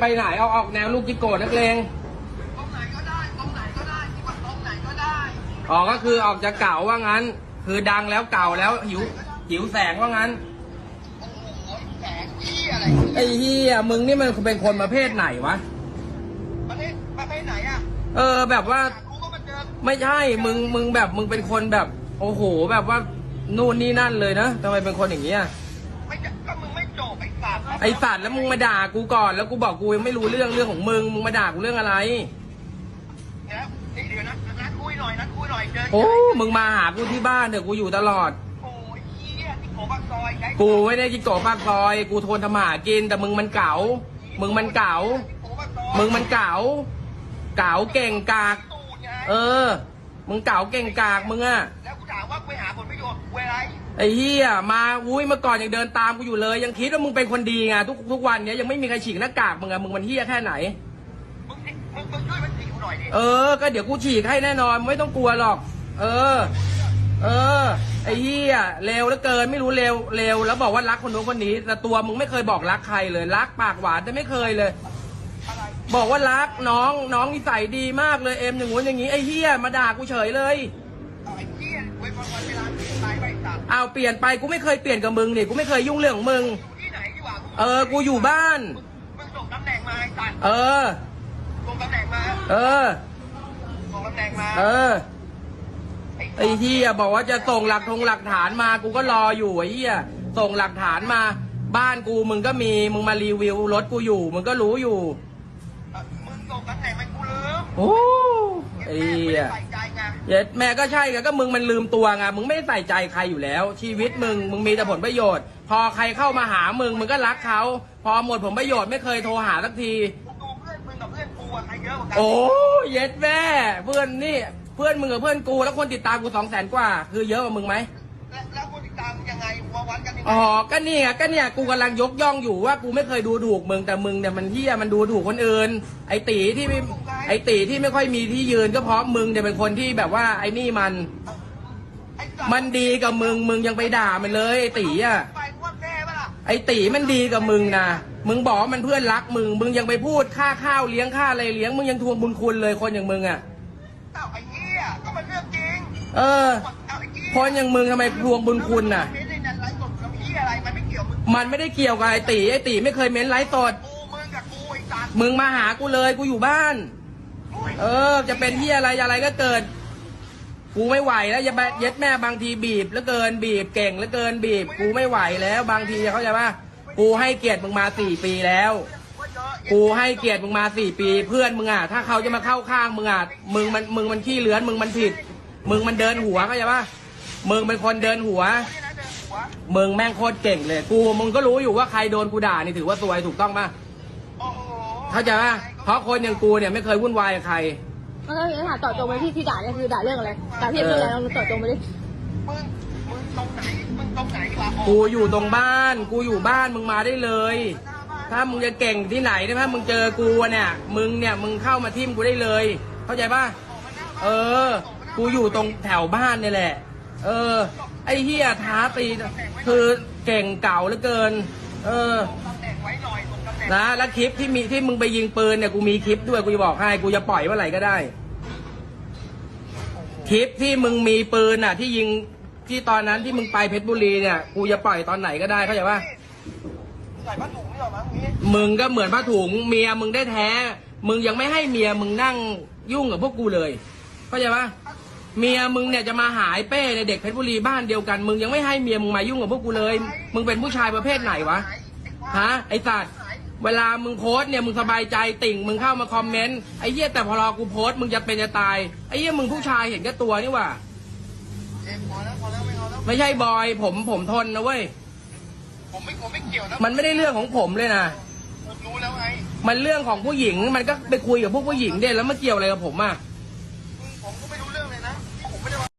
ไปไหนเอาออกแนวลูกจิโกะนักเลงตรงไหนก็ได้ตรงไหนก็ได้ที่ว่าตรงไหนก็ได้ออกก็คือออกจากเก่าว่างั้น คือดังแล้วเก่าแล้วหิวหิวแสงว่างั้นโอ้โหแสงที่อะไรไอ้เฮียมึงนี่มันเป็นคนประเภทไหนวะประเทศประเทศไหนอะเออแบบว่าอยากรู้ก็มาเจอไม่ใช่มึงมึงแบบมึงเป็นคนแบบ โอ้โห แบบว่านู่นนี่นั่นเลยนะทำไมเป็นคนอย่างเงี้ย จบไอ้สัตว์ไอสัตว์แล้วมึงมาด่ากูก่อน แล้วกูบอกกูยังไม่รู้เรื่องเรื่องของมึง มึงมาด่ากูเรื่องอะไรแล้วนี่เดี๋ยวนะนัดคุยหน่อยนัดคุยหน่อยเจอโอ้ มึงมาหากูที่บ้านเถอะกูอยู่ตลอด โอ้ยเหี้ยที่โกบักซอยไอ้กูไม่ได้จิโกะปากซอย กูโทนทำมาหากินแต่มึงมันเก๋า มึงมันเก๋า ที่โกบักซอยมึงมันเก๋า เก๋าเก่งกาก ตูดไงเออ มึงเก๋าเก่งกากมึงอะแล้วกูถามว่าไปหาผลประโยชน์เวลา ไอ้เหี้ยมาอุ้ยเมื่อก่อนยังเดินตามกูอยู่เลย ยังคิดว่ามึงเป็นคนดีไงทุกทุกวันเนี้ยยังไม่มีใครฉีกหน้ากากมึงอะมึงมันเหี้ยแค่ไหนมึงมึงมึงช่วยมันสิกูหน่อยดิเออก็เดี๋ยวกูฉีกให้แน่นอนไม่ต้องกลัวหรอก เออ เออ ไอ้เหี้ยเร็วแล้วเกินไม่รู้เร็วเร็วแล้วบอกว่ารักคนนู้นคนนี้ แต่ตัวมึงไม่เคยบอกรักใครเลยรักปากหวานแต่ไม่เคยเลยอะไรบอกว่ารักน้องน้องนิสัยดีมากเลยเอ็มอย่างงู้นอย่างงี้ไอ้เหี้ยมาด่ากูเฉยเลยเอาไอ้เหี้ยเว้ยวันวันเวลา เปลี่ยนไปไปสัตว์เอาวเปลี่ยนไปกูไม่เคยเปลี่ยนกับมึงนี่กูไม่เคยยุ่งเรื่องของมึงอยู่ที่ไหนดีกว่าเออ กูอยู่บ้าน มึงส่งตำแหน่งมาไอ้สัตว์เออ ส่งตำแหน่งมาเออ ส่งตำแหน่งมาเออ ไอ้เฮียบอกว่าจะส่งหลักทงหลักฐานมา กูก็รออยู่ไอ้เฮียส่งหลักฐานมา บ้านกูมึงก็มี มึงมารีวิวรถกูอยู่ มึงก็รู้อยู่เอ่อมึงส่งตำแหน่งมากูลืมโอ้ไอ้แม่เฮีไม่ยได้ใส่ใจไง เย็ดแม่ก็ใช่ไงก็มึงมันลืมตัวไงมึงไม่ได้ใส่ใจใครอยู่แล้ว ชีวิตมึงมึงมีแต่ผลประโยชน์ พอใครเข้ามาหามึงมึงก็รักเขาพอหมดผลประโยชน์ไม่เคยโทรหาสักทีกูดูเพื่อนมึงกับเพื่อนกูอะใครเยอะกว่ากัโอ้เย็ดแม่เพื่อนนี่เพื่อนมึงกับเพื่อนกูแล้วคนติดตามกูสองแสนกว่า คือเยอะกว่ามึงไหม อ๋อ ก็นี่ไงก็เนี่ยกูกำลังยกย่องอยู่ว่ากูไม่เคยดูถูกมึงแต่มึงเนี่ยมันเฮี้ยมันดูถูกคนอื่น ไอตีที่ไม่ไอตีที่ไม่ค่อยมีที่ยืนก็เพราะมึงเนี่ยเป็นคนที่แบบว่าไอ้นี่มัน ไอ้สัตว์มันดีกับมึงมึงยังไปด่ามันเลยไอตีอะ ไปกูว่าแก้ปะล่ะไอตีมันดีกับมึงนะมึงบอกว่ามันเพื่อนรักมึง มึงยังไปพูดค่าข้าวเลี้ยงค่าอะไรเลี้ยงมึงยังทวงบุญคุณเลยคนอย่างมึงอะเอ้าไอ้เหี้ยก็มันเรื่องจริงเออ เอาไอ้เหี้ยคนอย่างมึงทำไมทวงบุญคุณน่ะ ไม่ มันไม่เกี่ยวมึงมันไม่ได้เกี่ยวกับไอตีไอตีไม่เคยเม้นไลฟ์สด กูมึงกับกูไอ้สัตว์มึงมาหากูเลยกูอยู่บ้านเออ จะเป็นที่อะไรอะไรก็เกิด กูไม่ไหวแล้วอย่าไปเย็ดแม่บางทีบีบแล้วเกินบีบเก่งแล้วเกินบีบ กูไม่ไหวแล้วบางทีเขาใจปะกูให้เกียรติมึงมาสี่ปีแล้ว ว่าเยอะกูให้เกียรติมึงมาสี่ปี เพื่อนมึงอะถ้าเขาจะมาเข้าข้างมึงอะมึงมันมึงมันขี้เลื้อนมึงมันผิด มึงมันเดินหัวเข้าใจปะมึงเป็นคนเดินหัวนี่นะเดินหัว มึงแม่งโคตรเก่งเลย กูมึงก็รู้อยู่ว่าใครโดนกูด่านี่ถือว่าซวยถูกต้องปะโอ้โหเข้าใจปะเพราะคนอย่างกูเนี่ยไม่เคยวุ่นวายกับใครแล้วก็มีถามต่อตรงไปที่ที่ด่าเนี่ยคือด่าเรื่องอะไรด่าพี่เรื่องอะไรลองต่อตรงไปดิมึงมึงตรงไหนมึงตรงไหนดีกว่ากูอยู่ตรงบ้าน กูอยู่บ้านมึงมาได้เลย ถ้ามึงจะเก่งที่ไหนถ้ามึงเจอกูเนี่ยมึงเนี่ยมึงเข้ามาทิมกูได้เลย เข้าใจปะเออ กูอยู่ตรงแถวบ้านเนี่ยแหละ เออ ไอ้เฮียท้าตีคือเก่งเก่าเหลือเกิน เออนะแล้วคลิปที่มีที่มึงไปยิงปืนเนี่ยกูมีคลิปด้วยกูจะบอกให้กูจะปล่อยเมื่อไหร่ก็ได้ คลิปที่มึงมีปืนอะ ที่ยิงที่ตอนนั้นที่มึงไปเพชรบุรีเนี่ยกูจะปล่อยตอนไหนก็ได้เข้าใจปะใส่ผ้าถุงนี่หรอมั้งมึงก็เหมือนผ้าถุงเมียมึงได้แท้ มึงยังไม่ให้เมียมึงนั่งยุ่งกับพวกกูเลยเข้าใจปะ เมียมึงเนี่ยจะมาหายเป้ในเด็กเพชรบุรีบ้านเดียวกัน มึงยังไม่ให้เมียมึงมายุ่งกับพวกกูเลย มึงเป็นผู้ชายประเภทไหนวะฮะไอสัตว์เวลามึงโพสต์เนี่ยมึงสบายใจติ่ง มึงเข้ามาคอมเมนต์ไอ้เหี้ยแต่พอรอกูโพสต์มึงจะเป็นจะตายไอ้เหี้ยมึงผู้ชายเห็นแก่ตัวนี่หว่าเอ็มพอแล้วพอแล้วไม่เอาแล้วไม่ใช่บอย ผมผมทนนะเว้ยผมไม่ผมไม่เกี่ยวนะมันไม่ได้เรื่องของผมเลยนะผมรู้แล้วไงมันเรื่องของผู้หญิงมันก็ไปคุยกับพวกผู้หญิงเด่นแล้วมาเกี่ยวอะไรกับผมอะ